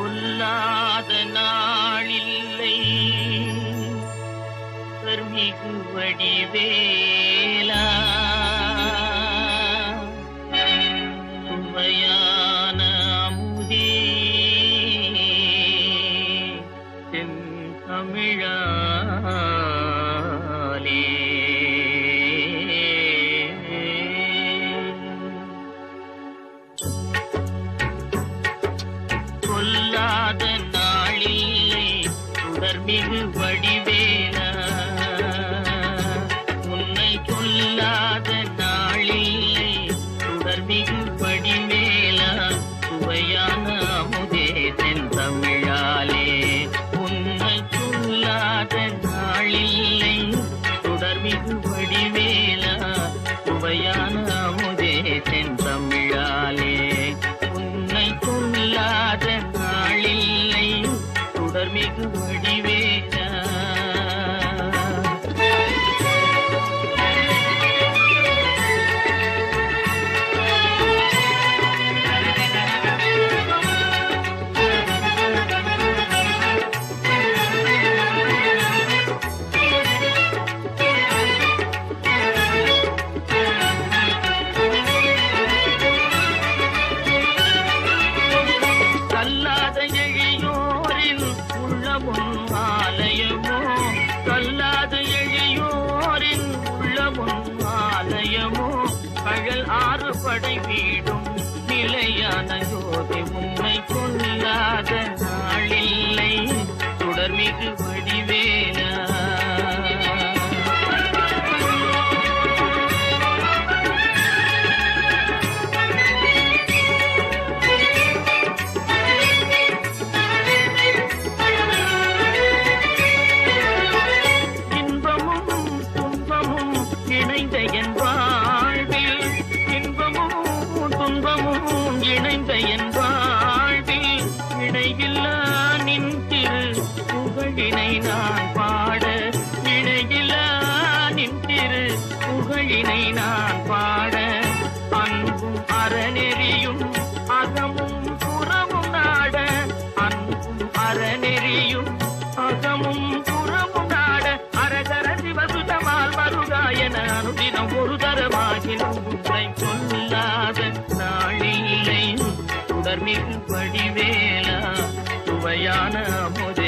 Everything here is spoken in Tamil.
பொல்லாத நாளில்லை. மிகு வடிவேலா. சுவையான அமுதே. தென் சுடர்மிகு வடிவேலா. உன்னை சொல்லாத நாளில்லை தொடர்மிகு வடிவேலா. சுவையான அமுதே தென் தமிழாலே. உன்னை சொல்லாத நாளில்லை தொடர்மிகு வடிவேலா. சுவையான அமுதே தென் தமிழாலே. உன்னை சொல்லாத நாளில்லை தொடர்மிகு வடி படை வீடும் நிலையான ஜோதி உன்னை கொல்லாத நாளில்லை. தொடர்மிகு வடிவேலா. இன்பமும் துன்பமும் இணைந்த என் இணைந்த என் வாழ்வில் இணையில்லா நின் திரு புகழினை நான் பாட இணையில்லா நின் திரு புகழினை நான் பாட. வடிவேலா சுவையான அமுதே